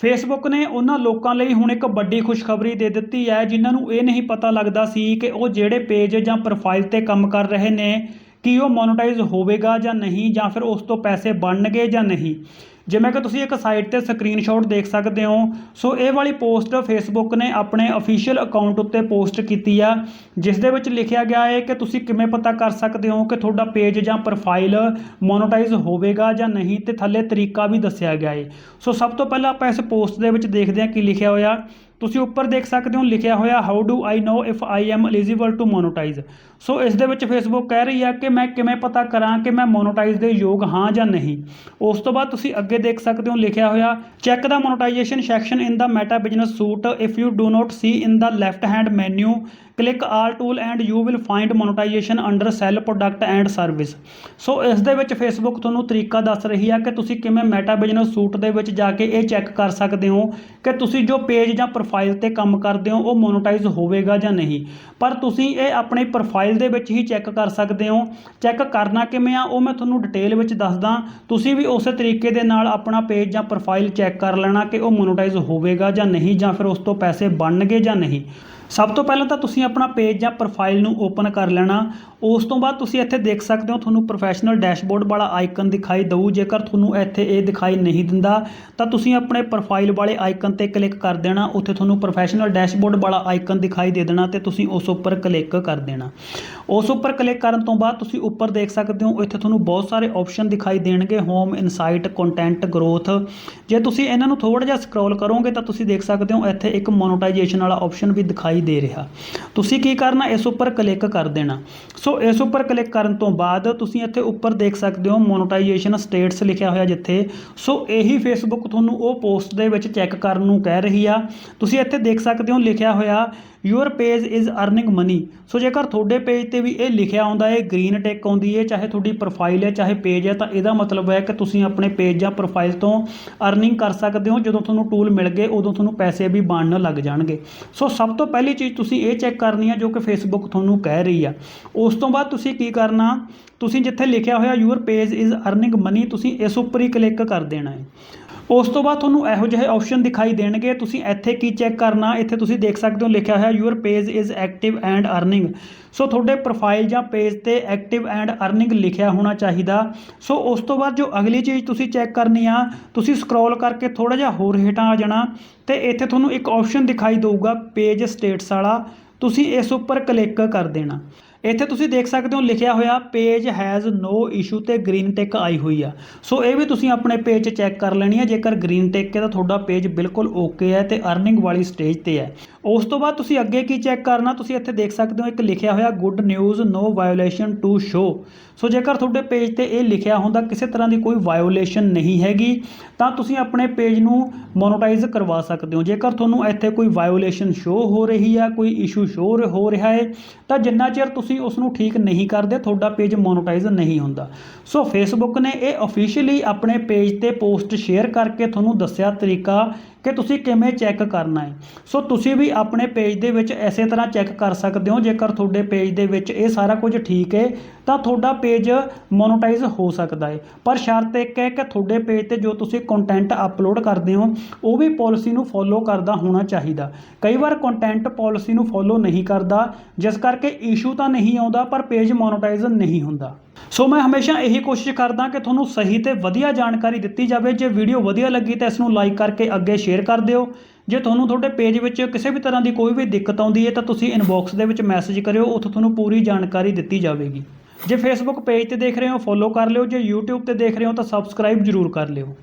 Facebook ਨੇ ਉਹਨਾਂ ਲੋਕਾਂ ਲਈ ਹੁਣ ਇੱਕ ਵੱਡੀ ਖੁਸ਼ਖਬਰੀ ਦੇ ਦਿੱਤੀ ਹੈ, ਜਿਨ੍ਹਾਂ ਨੂੰ ਇਹ ਨਹੀਂ ਪਤਾ ਲੱਗਦਾ ਸੀ ਕਿ ਉਹ ਜਿਹੜੇ ਪੇਜ ਜਾਂ ਪ੍ਰੋਫਾਈਲ ਤੇ ਕੰਮ ਕਰ ਰਹੇ ਨੇ, ਕਿ ਉਹ ਮੋਨੇਟਾਈਜ਼ ਹੋਵੇਗਾ ਜਾਂ ਨਹੀਂ, ਜਾਂ ਫਿਰ ਉਸ ਤੋਂ ਪੈਸੇ ਬਣਨਗੇ ਜਾਂ ਨਹੀਂ। ਜਿਵੇਂ ਕਿ ਤੁਸੀਂ ਇੱਕ ਸਾਈਟ ਤੇ ਸਕਰੀਨਸ਼ਾਟ ਦੇਖ ਸਕਦੇ ਹੋ, ਸੋ ਇਹ ਵਾਲੀ ਪੋਸਟ ਫੇਸਬੁੱਕ ਨੇ ਆਪਣੇ ਅਫੀਸ਼ੀਅਲ ਅਕਾਊਂਟ ਉੱਤੇ ਪੋਸਟ ਕੀਤੀ ਆ, ਜਿਸ ਦੇ ਵਿੱਚ ਲਿਖਿਆ ਗਿਆ ਹੈ ਕਿ ਤੁਸੀਂ ਕਿਵੇਂ ਪਤਾ ਕਰ ਸਕਦੇ ਹੋ ਕਿ ਤੁਹਾਡਾ ਪੇਜ ਜਾਂ ਪ੍ਰੋਫਾਈਲ ਮੋਨੋਟਾਈਜ਼ ਹੋਵੇਗਾ ਜਾਂ ਨਹੀਂ ਤੇ ਥੱਲੇ ਤਰੀਕਾ ਵੀ ਦੱਸਿਆ ਗਿਆ ਹੈ। ਸੋ ਸਭ ਤੋਂ ਪਹਿਲਾਂ ਆਪਾਂ ਇਸ ਪੋਸਟ ਦੇ ਵਿੱਚ ਦੇਖਦੇ ਹਾਂ ਕੀ ਲਿਖਿਆ ਹੋਇਆ। ਤੁਸੀਂ ਉੱਪਰ ਦੇਖ ਸਕਦੇ ਹੋ ਲਿਖਿਆ ਹੋਇਆ how do I know if I am eligible to monetise so ਇਸ ਦੇ ਵਿੱਚ ਫੇਸਬੁੱਕ ਕਹਿ ਰਹੀ ਹੈ ਕਿ ਮੈਂ ਕਿਵੇਂ ਪਤਾ ਕਰਾਂ ਕਿ ਮੈਂ ਮੋਨੋਟਾਈਜ਼ ਦੇ ਯੋਗ ਹਾਂ ਜਾਂ ਨਹੀਂ। ਉਸ ਤੋਂ ਬਾਅਦ ਤੁਸੀਂ ਅੱਗੇ ਦੇਖ ਸਕਦੇ ਹੋ ਲਿਖਿਆ ਹੋਇਆ check the monetization section in the Meta business suite if you do not see in the left hand menu click all tool and you will find monetization under sell product and service. So ਇਸ ਦੇ ਵਿੱਚ Facebook ਤੁਹਾਨੂੰ ਤਰੀਕਾ ਦੱਸ ਰਹੀ ਹੈ ਕਿ ਤੁਸੀਂ ਕਿਵੇਂ ਮੈਟਾ ਬਿਜ਼ਨਸ ਸੂਟ ਦੇ ਵਿੱਚ ਜਾ ਕੇ ਇਹ ਚੈੱਕ ਕਰ ਸਕਦੇ ਹੋ ਕਿ ਤੁਸੀਂ ਜੋ ਪੇਜ ਜਾਂ ਪ੍ਰੋਫਾਈਲ ਤੇ ਕੰਮ ਕਰਦੇ ਹੋ, ਉਹ ਮੋਨੇਟਾਈਜ਼ ਹੋਵੇਗਾ ਜਾਂ ਨਹੀਂ। ਪਰ ਤੁਸੀਂ ਇਹ ਆਪਣੀ ਪ੍ਰੋਫਾਈਲ ਦੇ ਵਿੱਚ ਹੀ ਚੈੱਕ ਕਰ ਸਕਦੇ ਹੋ। ਚੈੱਕ ਕਰਨਾ ਕਿਵੇਂ ਆ, ਉਹ ਮੈਂ ਤੁਹਾਨੂੰ ਡਿਟੇਲ ਵਿੱਚ ਦੱਸਦਾ। ਤੁਸੀਂ ਵੀ ਉਸੇ ਤਰੀਕੇ ਦੇ ਨਾਲ ਆਪਣਾ ਪੇਜ ਜਾਂ ਪ੍ਰੋਫਾਈਲ ਚੈੱਕ ਕਰ ਲੈਣਾ ਕਿ ਉਹ ਮੋਨੇਟਾਈਜ਼ ਹੋਵੇਗਾ ਜਾਂ ਨਹੀਂ, ਜਾਂ ਫਿਰ ਉਸ ਤੋਂ ਪੈਸੇ ਬਣਨਗੇ ਜਾਂ ਨਹੀਂ। ਸਭ ਤੋਂ ਪਹਿਲਾਂ ਤਾਂ ਤੁਸੀਂ ਆਪਣਾ ਪੇਜ ਜਾਂ ਪ੍ਰੋਫਾਈਲ ਨੂੰ ਓਪਨ ਕਰ ਲੈਣਾ। ਉਸ ਤੋਂ ਬਾਅਦ ਤੁਸੀਂ ਇੱਥੇ ਦੇਖ ਸਕਦੇ ਹੋ, ਤੁਹਾਨੂੰ ਪ੍ਰੋਫੈਸ਼ਨਲ ਡੈਸ਼ਬੋਰਡ ਵਾਲਾ ਆਈਕਨ ਦਿਖਾਈ ਦਊ। ਜੇਕਰ ਤੁਹਾਨੂੰ ਇੱਥੇ ਇਹ ਦਿਖਾਈ ਨਹੀਂ ਦਿੰਦਾ, ਤਾਂ ਤੁਸੀਂ ਆਪਣੇ ਪ੍ਰੋਫਾਈਲ ਵਾਲੇ ਆਈਕਨ ਤੇ ਕਲਿੱਕ ਕਰ ਦੇਣਾ। ਉੱਥੇ ਤੁਹਾਨੂੰ ਪ੍ਰੋਫੈਸ਼ਨਲ ਡੈਸ਼ਬੋਰਡ ਵਾਲਾ ਆਈਕਨ ਦਿਖਾਈ ਦੇ ਦੇਣਾ ਤੇ ਤੁਸੀਂ ਉਸ ਉੱਪਰ ਕਲਿੱਕ ਕਰ ਦੇਣਾ। ਉਸ ਉੱਪਰ ਕਲਿੱਕ ਕਰਨ ਤੋਂ ਬਾਅਦ ਤੁਸੀਂ ਉੱਪਰ ਦੇਖ ਸਕਦੇ ਹੋ, ਇੱਥੇ ਤੁਹਾਨੂੰ ਬਹੁਤ ਸਾਰੇ ਆਪਸ਼ਨ ਦਿਖਾਈ ਦੇਣਗੇ। ਹੋਮ ਇਨਸਾਈਟ ਕੰਟੈਂਟ ਗਰੋਥ ਜੇ ਤੁਸੀਂ ਇਹਨਾਂ ਨੂੰ ਥੋੜਾ ਜਿਹਾ ਸਕਰੋਲ ਕਰੋਗੇ, ਤਾਂ ਤੁਸੀਂ ਦੇਖ ਸਕਦੇ ਹੋ, ਇੱਥੇ ਇੱਕ ਮੋਨੋਟਾਈਜੇਸ਼ਨ ਵਾਲਾ ਆਪਸ਼ਨ ਵੀ ਦਿਖਾਈ ਦੇ ਰਿਹਾ। ਤੁਸੀਂ ਕੀ ਕਰਨਾ? ਇਸ ਉੱਪਰ ਕਲਿੱਕ ਕਰ ਦੇਣਾ। ਸੋ ਇਸ ਉੱਪਰ ਕਲਿੱਕ ਕਰਨ ਤੋਂ ਬਾਅਦ ਤੁਸੀਂ ਇੱਥੇ ਉੱਪਰ ਦੇਖ ਸਕਦੇ ਹੋ ਮੋਨੇਟਾਈਜੇਸ਼ਨ ਸਟੇਟਸ ਲਿਖਿਆ ਹੋਇਆ ਜਿੱਥੇ। ਸੋ ਇਹੀ ਫੇਸਬੁੱਕ ਤੁਹਾਨੂੰ ਉਹ ਪੋਸਟ ਦੇ ਵਿੱਚ ਚੈੱਕ ਕਰਨ ਨੂੰ ਕਹਿ ਰਹੀ ਆ। ਤੁਸੀਂ ਇੱਥੇ ਦੇਖ ਸਕਦੇ ਹੋ ਲਿਖਿਆ ਹੋਇਆ your page is earning money so ਜੇਕਰ ਤੁਹਾਡੇ ਪੇਜ ਤੇ ਵੀ ਇਹ ਲਿਖਿਆ ਆਉਂਦਾ ਹੈ ਗ੍ਰੀਨ ਟਿਕ ਆਉਂਦੀ ਹੈ, ਚਾਹੇ ਤੁਹਾਡੀ ਪ੍ਰੋਫਾਈਲ ਹੈ, ਚਾਹੇ ਪੇਜ ਹੈ, ਤਾਂ ਇਹਦਾ ਮਤਲਬ ਹੈ ਕਿ ਤੁਸੀਂ ਆਪਣੇ ਪੇਜ ਜਾਂ ਪ੍ਰੋਫਾਈਲ ਤੋਂ ਅਰਨਿੰਗ ਕਰ ਸਕਦੇ ਹੋ। ਜਦੋਂ ਤੁਹਾਨੂੰ ਟੂਲ ਮਿਲ ਗਏ, ਉਦੋਂ ਤੁਹਾਨੂੰ ਪੈਸੇ ਵੀ ਬਣਨ ਲੱਗ ਜਾਣਗੇ। ਸੋ ਸਭ ਤੋਂ ਪਹਿਲੀ ਚੀਜ਼ ਤੁਸੀਂ ਇਹ ਚੈੱਕ ਕਰਨੀ ਹੈ ਜੋ ਕਿ ਫੇਸਬੁੱਕ ਤੁਹਾਨੂੰ ਕਹਿ ਰਹੀ ਆ। ਉਸ ਤੋਂ ਬਾਅਦ ਤੁਸੀਂ ਕੀ ਕਰਨਾ? ਤੁਸੀਂ ਜਿੱਥੇ ਲਿਖਿਆ ਹੋਇਆ your page is earning money ਤੁਸੀਂ ਇਸ ਉੱਪਰ ਹੀ ਕਲਿੱਕ ਕਰ ਦੇਣਾ ਹੈ। ਉਸ ਤੋਂ ਬਾਅਦ ਤੁਹਾਨੂੰ ਇਹੋ ਜਿਹੇ ਆਪਸ਼ਨ ਦਿਖਾਈ ਦੇਣਗੇ। ਤੁਸੀਂ ਇੱਥੇ ਕੀ ਚੈੱਕ ਕਰਨਾ, ਇੱਥੇ ਤੁਸੀਂ ਦੇਖ ਸਕਦੇ ਹੋ, ਲਿਖਿਆ ਹੋਇਆ your page is active and earning so ਤੁਹਾਡੇ ਪ੍ਰੋਫਾਈਲ ਜਾਂ ਪੇਜ ਤੇ ਐਕਟਿਵ ਐਂਡ ਅਰਨਿੰਗ ਲਿਖਿਆ ਹੋਣਾ ਚਾਹੀਦਾ। ਸੋ ਉਸ ਤੋਂ ਬਾਅਦ ਜੋ ਅਗਲੀ ਚੀਜ਼ ਤੁਸੀਂ ਚੈੱਕ ਕਰਨੀ ਆ, ਤੁਸੀਂ ਸਕਰੋਲ ਕਰਕੇ ਥੋੜਾ ਜਿਹਾ ਹੋਰ ਹੇਠਾਂ ਆ ਜਾਣਾ ਤੇ ਇੱਥੇ ਤੁਹਾਨੂੰ ਇੱਕ ਆਪਸ਼ਨ ਦਿਖਾਈ ਦੇਊਗਾ ਪੇਜ ਸਟੇਟਸ ਵਾਲਾ। ਤੁਸੀਂ ਇਸ ਉੱਪਰ ਕਲਿੱਕ ਕਰ ਦੇਣਾ। ਇੱਥੇ ਤੁਸੀਂ ਦੇਖ ਸਕਦੇ ਹੋ ਲਿਖਿਆ ਹੋਇਆ ਪੇਜ ਹੈਜ਼ ਨੋ ਇਸ਼ੂ ਤੇ ਗ੍ਰੀਨ ਟਿਕ ਆਈ ਹੋਈ ਆ। ਸੋ ਇਹ ਵੀ ਤੁਸੀਂ ਆਪਣੇ ਪੇਜ 'ਚ ਚੈੱਕ ਕਰ ਲੈਣੀ ਹੈ ਜੇਕਰ ਗ੍ਰੀਨ ਟਿਕ ਹੈ ਤਾਂ ਤੁਹਾਡਾ ਪੇਜ ਬਿਲਕੁਲ ਓਕੇ ਹੈ ਤੇ ਅਰਨਿੰਗ ਵਾਲੀ ਸਟੇਜ ਤੇ ਹੈ ਉਸ ਤੋਂ ਬਾਅਦ ਤੁਸੀਂ ਅੱਗੇ ਕੀ ਚੈੱਕ ਕਰਨਾ, ਤੁਸੀਂ ਇੱਥੇ ਦੇਖ ਸਕਦੇ ਹੋ ਇੱਕ ਲਿਖਿਆ ਹੋਇਆ good news no violation to show so ਜੇਕਰ ਤੁਹਾਡੇ ਪੇਜ ਤੇ ਇਹ ਲਿਖਿਆ ਹੁੰਦਾ ਕਿਸੇ ਤਰ੍ਹਾਂ ਦੀ ਕੋਈ ਵਾਇਓਲੇਸ਼ਨ ਨਹੀਂ ਹੈਗੀ, ਤਾਂ ਤੁਸੀਂ ਆਪਣੇ ਪੇਜ ਨੂੰ ਮੋਨੋਟਾਈਜ਼ ਕਰਵਾ ਸਕਦੇ ਹੋ। ਜੇਕਰ ਤੁਹਾਨੂੰ ਇੱਥੇ ਕੋਈ ਵਾਇਓਲੇਸ਼ਨ ਸ਼ੋ ਹੋ ਰਹੀ ਹੈ, ਕੋਈ ਇਸ਼ੂ ਸ਼ੋ ਹੋ ਰਿਹਾ ਹੈ, ਤਾਂ ਜਿੰਨਾ ਚਿਰ ਤੁਸੀਂ ਉਸ ਨੂੰ ਠੀਕ ਨਹੀਂ ਕਰਦੇ, ਤੁਹਾਡਾ ਪੇਜ ਮੋਨੋਟਾਈਜ਼ ਨਹੀਂ ਹੁੰਦਾ। ਸੋ ਫੇਸਬੁੱਕ ਨੇ ਇਹ ਅਫੀਸ਼ੀਅਲੀ ਆਪਣੇ ਪੇਜ ਤੇ ਪੋਸਟ ਸ਼ੇਅਰ ਕਰਕੇ ਤੁਹਾਨੂੰ ਦੱਸਿਆ ਤਰੀਕਾ ਕਿ ਤੁਸੀਂ ਕਿਵੇਂ ਚੈੱਕ ਕਰਨਾ ਹੈ। ਸੋ ਤੁਸੀਂ ਵੀ ਆਪਣੇ ਪੇਜ ਦੇ ਵਿੱਚ ਐਸੇ ਤਰ੍ਹਾਂ ਚੈੱਕ ਕਰ ਸਕਦੇ ਹੋ, ਜੇਕਰ ਤੁਹਾਡੇ ਪੇਜ ਦੇ ਵਿੱਚ ਇਹ ਸਾਰਾ ਕੁਝ ਠੀਕ ਹੈ, ਤਾਂ ਤੁਹਾਡਾ ਪੇਜ ਮੋਨੋਟਾਈਜ਼ ਹੋ ਸਕਦਾ ਹੈ। ਪਰ ਸ਼ਰਤ ਇੱਕ ਹੈ ਕਿ ਤੁਹਾਡੇ ਪੇਜ ਤੇ ਜੋ ਤੁਸੀਂ ਕੰਟੈਂਟ ਅਪਲੋਡ ਕਰਦੇ ਹੋ, ਉਹ ਵੀ ਪਾਲਿਸੀ ਨੂੰ ਫੋਲੋ ਕਰਦਾ ਹੋਣਾ ਚਾਹੀਦਾ। ਕਈ ਵਾਰ ਕੰਟੈਂਟ ਪਾਲਿਸੀ ਨੂੰ ਫੋਲੋ ਨਹੀਂ ਕਰਦਾ, ਜਿਸ ਕਰਕੇ ਇਸ਼ੂ ਤਾਂ ਨਹੀਂ ਆਉਂਦਾ, ਪਰ ਪੇਜ ਮੋਨੋਟਾਈਜ਼ ਨਹੀਂ ਹੁੰਦਾ। ਸੋ ਮੈਂ ਹਮੇਸ਼ਾ ਇਹੀ ਕੋਸ਼ਿਸ਼ ਕਰਦਾ ਕਿ ਤੁਹਾਨੂੰ ਸਹੀ ਤੇ ਵਧੀਆ ਜਾਣਕਾਰੀ ਦਿੱਤੀ ਜਾਵੇ। ਜੇ ਵੀਡੀਓ ਵਧੀਆ ਲੱਗੀ ਤਾਂ ਇਸ ਨੂੰ ਲਾਈਕ ਕਰਕੇ ਅੱਗੇ ਸ਼ੇਅਰ ਕਰ ਦਿਓ। ਜੇ ਤੁਹਾਨੂੰ ਤੁਹਾਡੇ ਪੇਜ ਵਿੱਚ ਕਿਸੇ ਵੀ ਤਰ੍ਹਾਂ ਦੀ ਕੋਈ ਵੀ ਦਿੱਕਤ ਆਉਂਦੀ ਹੈ ਤਾਂ ਤੁਸੀਂ ਇਨਬਾਕਸ ਦੇ ਵਿੱਚ ਮੈਸੇਜ ਕਰਿਓ, ਉੱਥੇ ਤੁਹਾਨੂੰ ਪੂਰੀ ਜਾਣਕਾਰੀ ਦਿੱਤੀ ਜਾਵੇਗੀ। ਜੇ ਫੇਸਬੁੱਕ ਪੇਜ ਤੇ ਦੇਖ ਰਹੇ ਹੋ ਫੋਲੋ ਕਰ ਲਿਓ। ਜੇ YouTube ਤੇ ਦੇਖ ਰਹੇ ਹੋ ਤਾਂ ਸਬਸਕ੍ਰਾਈਬ ਜ਼ਰੂਰ ਕਰ ਲਿਓ।